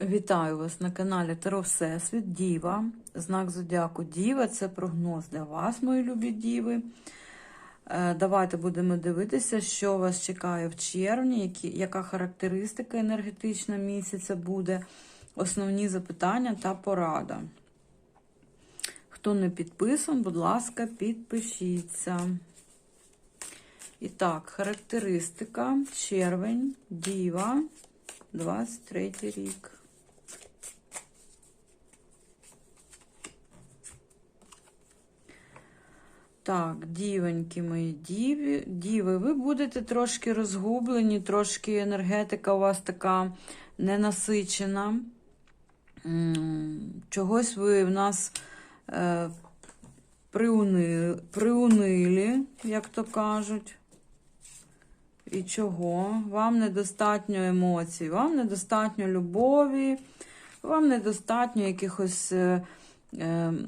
Вітаю вас на каналі Таро Всесвіт Діва. Знак Зодіаку Діва це прогноз для вас, мої любі діви. Е, Давайте будемо дивитися, що вас чекає в червні, які, яка характеристика енергетична місяця буде, основні запитання та порада. Хто не підписан, будь ласка, підпишіться. І так, характеристика червень, діва, 23 рік. Так, дівоньки мої діві, діви, ви будете трошки розгублені, трошки енергетика у вас така ненасичена. Чогось ви в нас е, приунили, приунилі, як то кажуть. І чого? Вам недостатньо емоцій, вам недостатньо любові, вам недостатньо якихось, е,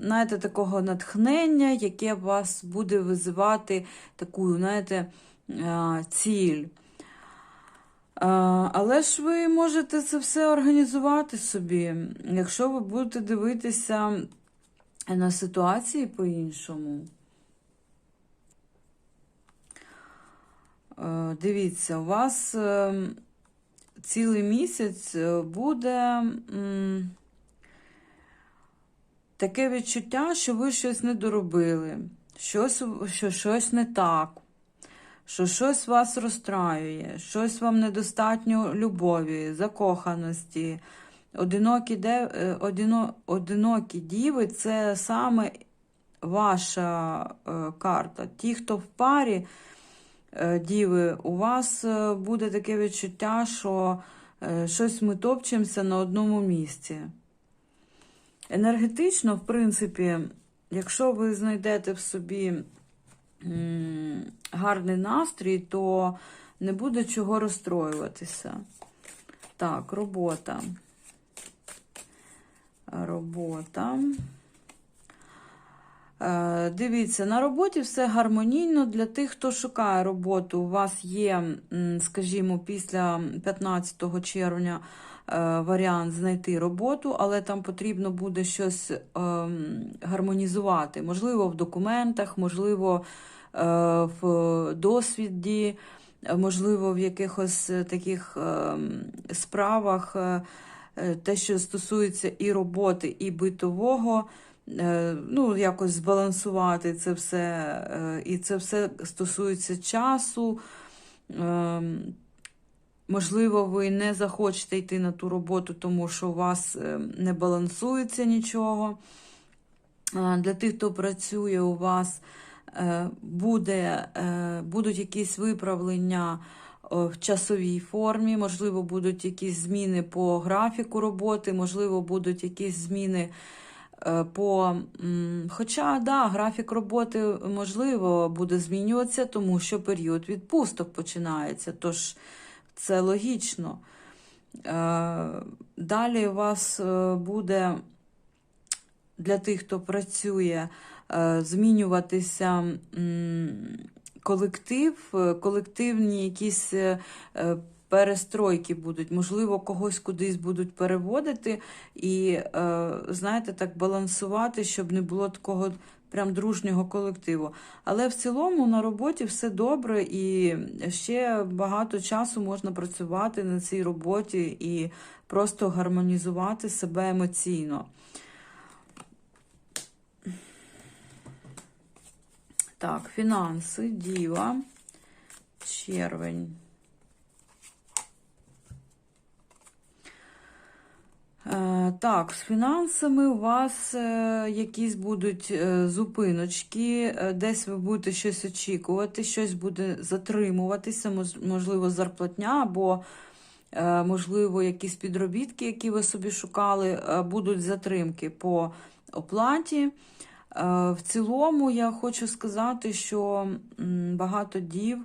знаєте, такого натхнення, яке вас буде визивати таку, знаєте, е, ціль. Е, Але ж ви можете це все організувати собі, якщо ви будете дивитися на ситуації по-іншому. Е, Дивіться, у вас е, цілий місяць буде таке відчуття, що ви щось не доробили, щось, що щось не так, що щось вас розстраює, щось вам недостатньо любові, закоханості. Одинокі, де, е, одино, одинокі діви це саме ваша е, карта. Ті, хто в парі. Е, Діви, у вас е, буде таке відчуття, що е, щось ми топчемося на одному місці. Енергетично, в принципі, якщо ви знайдете в собі гарний настрій, то не буде чого розстроюватися. Так, робота. Робота. Е, Дивіться, на роботі все гармонійно. Для тих, хто шукає роботу, у вас є, скажімо, після 15 червня варіант знайти роботу, але там потрібно буде щось ем, гармонізувати. Можливо, в документах, можливо, е, в досвіді, е, можливо, в якихось е, таких ем, справах, е, е, те, що стосується і роботи, і битового. Е, ну, якось збалансувати це все. е, І це все стосується часу. Можливо, ви не захочете йти на ту роботу, тому що у вас е, не балансується нічого. Для тих, хто працює, у вас е, буде, е, будуть якісь виправлення в часовій формі, можливо, будуть якісь зміни по графіку роботи, можливо, будуть якісь зміни. По, хоча да, графік роботи можливо буде змінюватися, тому що період відпусток починається, тож це логічно. Е, Далі у вас е, буде для тих, хто працює, е, змінюватися колектив, колективні якісь перестройки будуть, можливо, когось кудись будуть переводити і, е, знаєте, так балансувати, щоб не було такого прям дружнього колективу. Але в цілому на роботі все добре і ще багато часу можна працювати на цій роботі і просто гармонізувати себе емоційно. Так, фінанси, діва, червень. Так, з фінансами у вас е, якісь будуть е, зупиночки, е, десь ви будете щось очікувати, щось буде затримуватися, можливо, зарплатня або, е, можливо, якісь підробітки, які ви собі шукали, е, будуть затримки по оплаті. Е, В цілому я хочу сказати, що багато дів.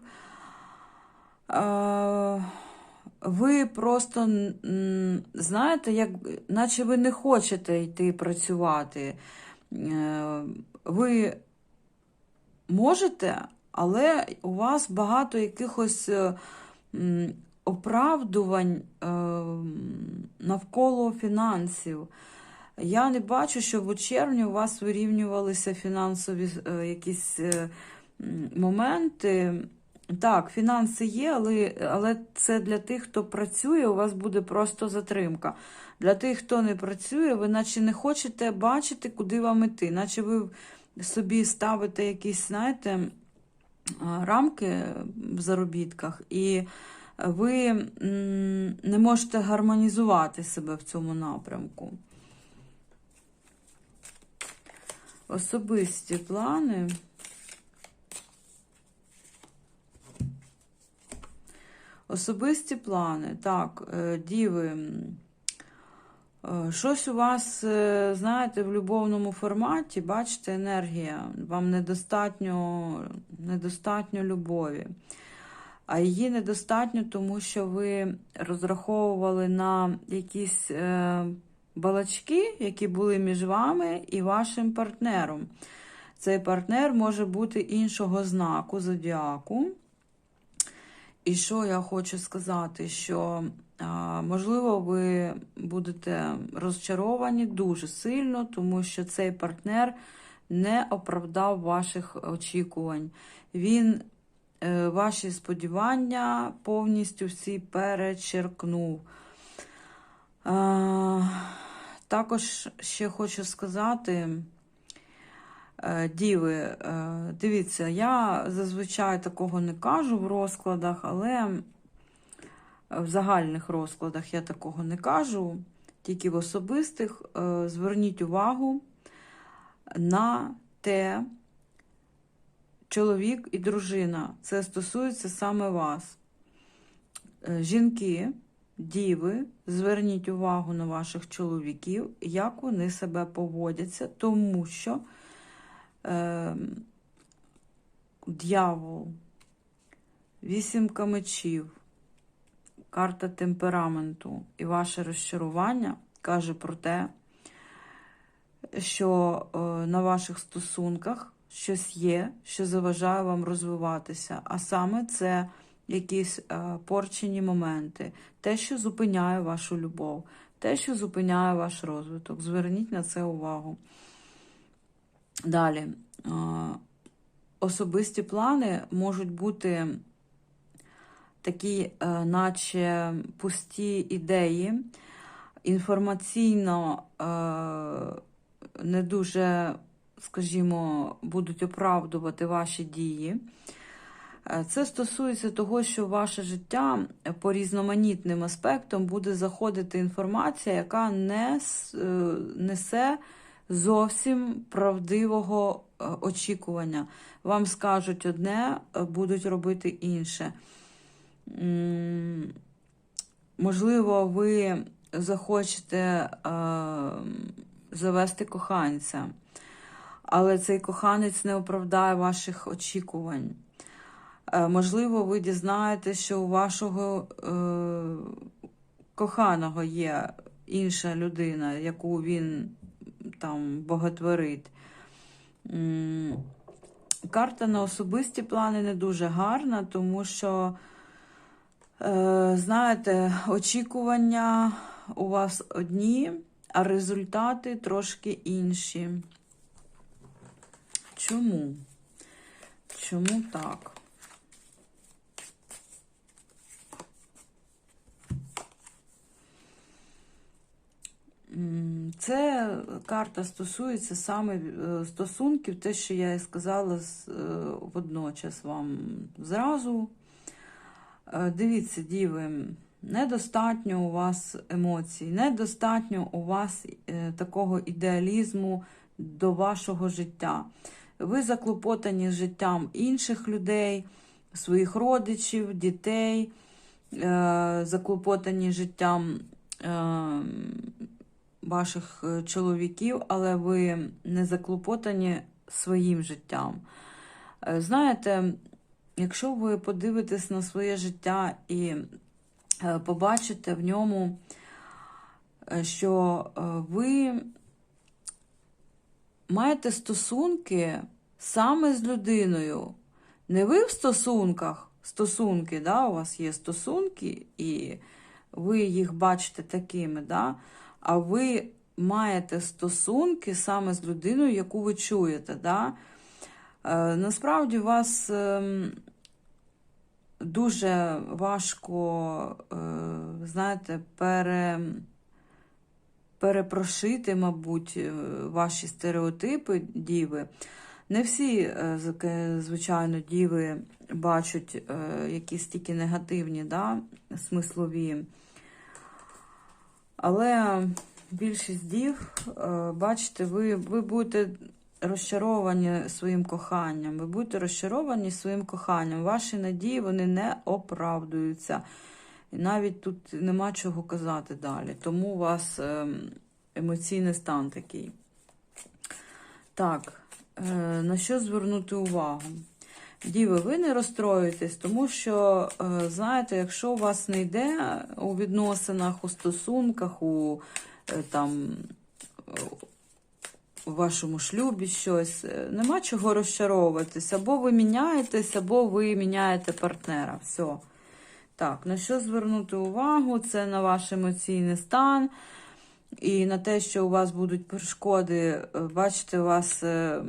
Ви просто знаєте, як, наче ви не хочете йти працювати. Е, Ви можете, але у вас багато якихось е, оправдувань, е, навколо фінансів. Я не бачу, щоб у червні у вас вирівнювалися фінансові якісь моменти. Так, фінанси є, але, але це для тих, хто працює, у вас буде просто затримка. Для тих, хто не працює, ви наче не хочете бачити, куди вам іти, наче ви собі ставите якісь, знаєте, рамки в заробітках, і ви не можете гармонізувати себе в цьому напрямку. Особисті плани. Особисті плани. Так, е, діви. е, Щось у вас, е, знаєте, в любовному форматі, бачите, енергія. Вам недостатньо, недостатньо любові. А її недостатньо, тому що ви розраховували на якісь е, балачки, які були між вами і вашим партнером. Цей партнер може бути іншого знаку зодіаку. І що я хочу сказати, що можливо ви будете розчаровані дуже сильно, тому що цей партнер не оправдав ваших очікувань. Він е, ваші сподівання повністю всі перечеркнув. Також ще хочу сказати. Е, Діви, е, дивіться, я зазвичай такого не кажу в розкладах, але в загальних розкладах я такого не кажу, тільки в особистих. Е, Зверніть увагу на те, чоловік і дружина. Це стосується саме вас. Е, Жінки, діви, зверніть увагу на ваших чоловіків, як вони себе поводяться, тому що е, дьявол, вісімка мечів, карта темпераменту і ваше розчарування каже про те, що е, на ваших стосунках щось є, що заважає вам розвиватися. А саме це якісь е, порчені моменти, те, що зупиняє вашу любов, те, що зупиняє ваш розвиток. Зверніть на це увагу. Далі. Е, Особисті плани можуть бути такі, е, наче пусті ідеї, інформаційно е, не дуже, скажімо, будуть оправдувати ваші дії. Це стосується того, що ваше життя по різноманітним аспектам буде заходити інформація, яка не несе зовсім правдивого е, очікування. Вам скажуть одне, е, будуть робити інше. Можливо, ви захочете е, завести коханця, але цей коханець не оправдає ваших очікувань. Можливо, ви дізнаєтесь, що у вашого е, коханого є інша людина, яку він там боготворить. Карта на особисті плани не дуже гарна, тому що, е, знаєте, очікування у вас одні, а результати трошки інші. Чому? Чому так? Це карта стосується саме е, стосунків, те, що я і сказала е, водночас вам зразу. Е, Дивіться, діви, недостатньо у вас емоцій, недостатньо у вас такого ідеалізму до вашого життя. Ви заклопотані життям інших людей, своїх родичів, дітей, заклопотані життям е, ваших е, чоловіків, але ви не заклопотані своїм життям. Е, Знаєте, якщо ви подивитесь на своє життя і е, побачите в ньому, що ви маєте стосунки саме з людиною. Не ви в стосунках, стосунки, да, у вас є стосунки, і ви їх бачите такими, да? А ви маєте стосунки саме з людиною, яку ви чуєте. Да? Е, насправді вас ем, дуже важко, е, знаєте, пере, перепрошити, мабуть, е, ваші стереотипи діви. Не всі, звичайно, діви бачать якісь тільки негативні, да, смислові. Але більшість дів, е, бачите, ви, ви будете розчаровані своїм коханням. Ви будете розчаровані своїм коханням. Ваші надії вони не оправдуються. І навіть тут нема чого казати далі. Тому у вас ем, емоційний стан такий. Так, е, на що звернути увагу? Діви, ви не розстроюєтесь, тому що, е, знаєте, якщо у вас не йде у відносинах, у стосунках, у е, там, у вашому шлюбі щось, е, нема чого розчаровуватись. Або ви міняєтесь, або ви міняєте партнера. Все. Так, на що звернути увагу? Це на ваш емоційний стан. І на те, що у вас будуть перешкоди, Е, бачите, у вас е,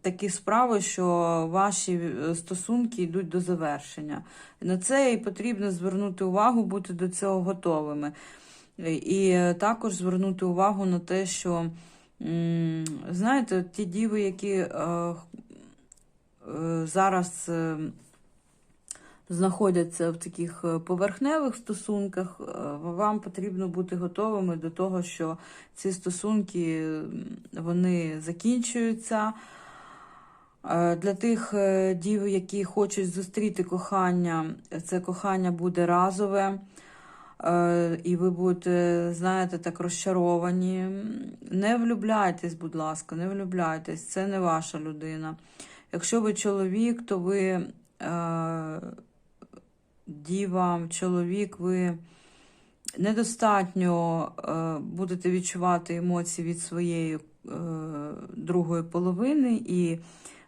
такі справи, що ваші е, стосунки йдуть до завершення. На це і потрібно звернути увагу, бути до цього готовими. І також звернути увагу на те, що, знаєте, ті діви, які зараз. Знаходяться в таких е, поверхневих стосунках, е, вам потрібно бути готовими до того, що ці стосунки вони закінчуються. Е, Для тих дів, які хочуть зустріти кохання, це кохання буде разове. І ви будете, знаєте, так розчаровані. Не влюбляйтесь, будь ласка, не влюбляйтесь, це не ваша людина. Якщо ви чоловік, то ви діва, чоловік, ви недостатньо е, будете відчувати емоції від своєї е, другої половини, і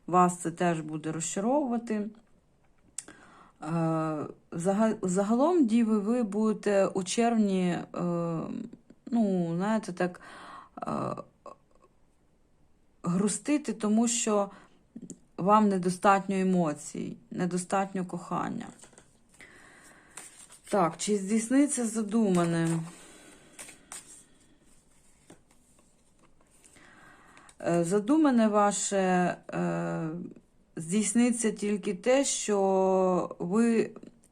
вас це теж буде розчаровувати. Е, Загалом, діви, ви будете у червні, ну, знаєте, так грустити, тому що вам недостатньо емоцій, недостатньо кохання. Так, чи здійсниться задумане? Е, Задумане ваше е, здійсниться тільки те, що ви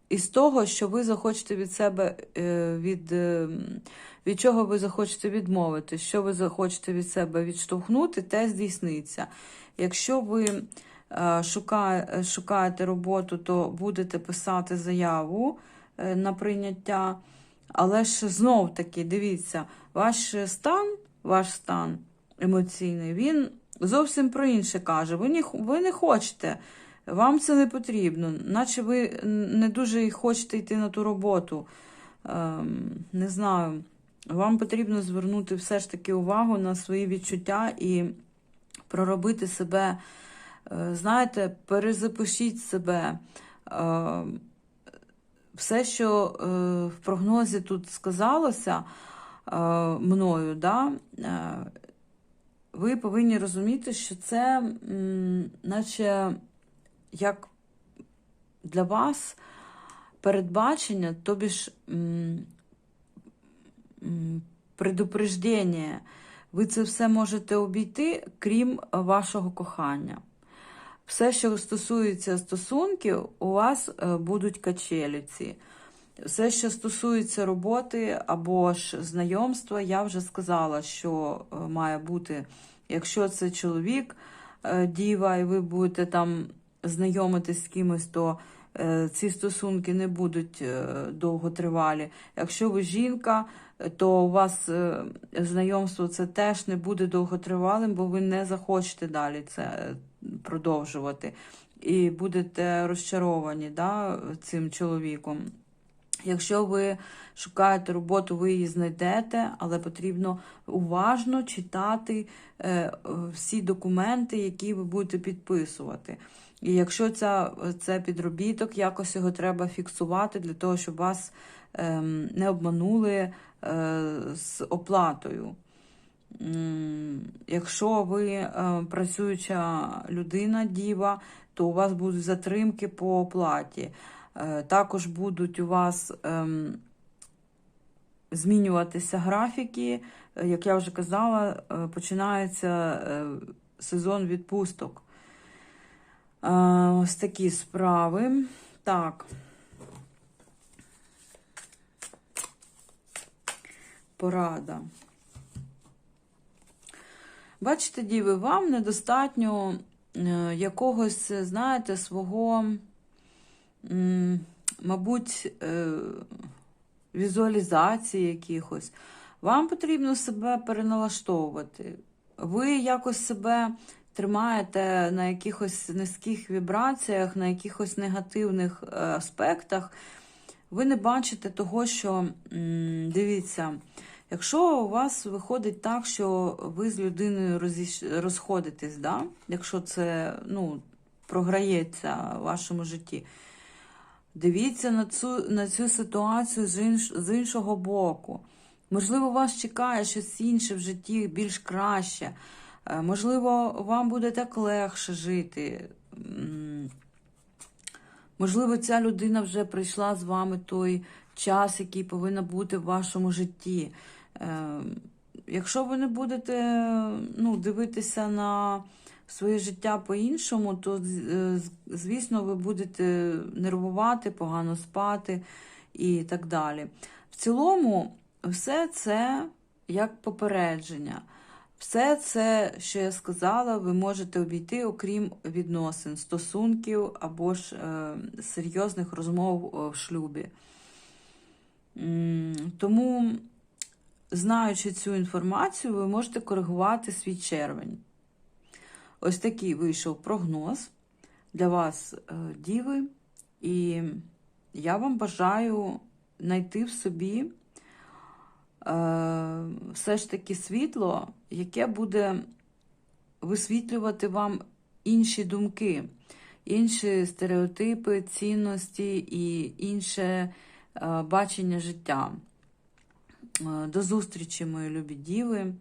із того, що ви захочете від себе, е, від, від чого ви захочете відмовити, що ви захочете від себе відштовхнути, те здійсниться. Якщо ви шукає, шукаєте роботу, то будете писати заяву на прийняття. Але ж знов таки, дивіться, ваш стан, ваш стан емоційний, він зовсім про інше каже. Ви не, ви не хочете, вам це не потрібно, наче ви не дуже хочете йти на ту роботу. Ем, не знаю. Вам потрібно звернути все ж таки увагу на свої відчуття і проробити себе. Е, Знаєте, перезапишіть себе. Е, Все, що е, в прогнозі тут сказалося е, мною, да, е, ви повинні розуміти, що це, м, наче як для вас передбачення, тобі ж предупреждення. Ви це все можете обійти, крім вашого кохання. Все, що стосується стосунків, у вас е, будуть качелі ці. Все, що стосується роботи або ж знайомства, я вже сказала, що е, має бути, якщо це чоловік, е, діва, і ви будете там знайомитись з кимось, то ці стосунки не будуть довготривалі. Якщо ви жінка, то у вас знайомство це теж не буде довготривалим, бо ви не захочете далі це продовжувати. І будете розчаровані да, цим чоловіком. Якщо ви шукаєте роботу, ви її знайдете, але потрібно уважно читати е, всі документи, які ви будете підписувати. І якщо ця, це підробіток, якось його треба фіксувати для того, щоб вас ем, не обманули е, з оплатою. Якщо ви е, працююча людина, діва, то у вас будуть затримки по оплаті. Е, Також будуть у вас ем, змінюватися графіки. Е, Як я вже казала, починається сезон відпусток. Ось такі справи. Так. Порада. Бачите, діви, вам недостатньо е, якогось, знаєте, свого, мабуть, е, візуалізації якихось. Вам потрібно себе переналаштовувати. Ви якось себе тримаєте на якихось низьких вібраціях, на якихось негативних е, аспектах. Ви не бачите того, що дивіться, якщо у вас виходить так, що ви з людиною розходитесь, да? якщо це ну, програється в вашому житті, дивіться на цю, на цю ситуацію з, інш... з іншого боку. Можливо, вас чекає щось інше в житті більш краще. Е, Можливо, вам буде так легше жити. Можливо, ця людина вже прийшла з вами той час, який повинен бути в вашому житті. Е, Якщо ви не будете ну, дивитися на своє життя по-іншому, то, е, звісно, ви будете нервувати, погано спати і так далі. В цілому, все це як попередження. Все це, що я сказала, ви можете обійти, окрім відносин, стосунків або ж е, серйозних розмов е, в шлюбі. Тому, знаючи цю інформацію, ви можете коригувати свій червень. Ось такий вийшов прогноз для вас, е, діви, і я вам бажаю знайти в собі е, все ж таки світло, яке буде висвітлювати вам інші думки, інші стереотипи, цінності і інше бачення життя. Е, До зустрічі, мої любі діви.